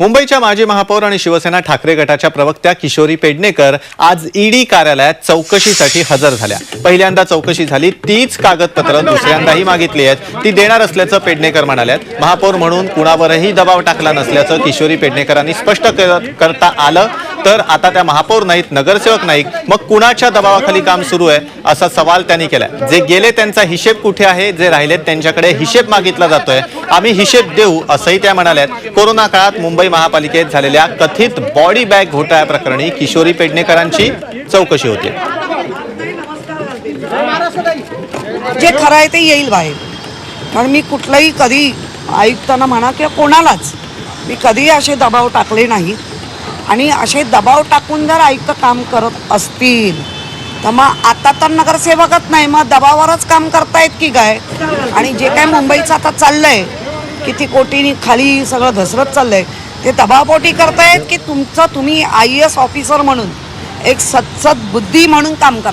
मुंबईच्या माजी महापौर आणि शिवसेना ठाकरे गटाच्या प्रवक्त्या किशोरी पेडणेकर आज ईडी कार्यालयात चौकशीसाठी हजर झाल्या. पहिल्यांदा चौकशी झाली तीच कागदपत्र दुसऱ्यांदाही मागितली आहेत. ती देणार असल्याचं पेडणेकर म्हणाल्यात. महापौर म्हणून कुणावरही दबाव टाकला नसल्याचं किशोरी पेडणेकरांनी स्पष्ट कर- करता आलं. तर आता त्या महापौर नाहीत नगरसेवक नाहीत. मग कुणाच्या दबावाखाली काम सुरू आहे असा सवाल त्यांनी केला जे गेले त्यांचा हिशेब कुठे आहे? जे राहिलेत त्यांच्याकडे हिशेब मागितला जातोय. आम्ही हिशेब देऊ असंही त्या म्हणाल्यात. कोरोना काळात मुंबई महापालिकेत झालेल्या कथित बॉडी बॅग घोटाळ्या प्रकरणी किशोरी पेडणेकरांची चौकशी होती. जे खरं आहे ते येईल बाहेर. कारण मी कुठलंही कधी आयुक्तांना म्हणा किंवा कोणालाच मी कधीही असे दबाव टाकले नाहीत आणि असे दबाव टाकून जर आयुक्त काम करत असतील तर मग आता तर नगरसेवकच नाही मग दबावावरच काम करतायत की काय? आणि जे काय मुंबईचं आता चाललंय किती कोटीनी खाली सगळं घसरत चाललंय ते दबावपोटी करतायत की तुमचं तुम्ही आय एस ऑफिसर म्हणून एक सत्सद बुद्धी म्हणून काम करता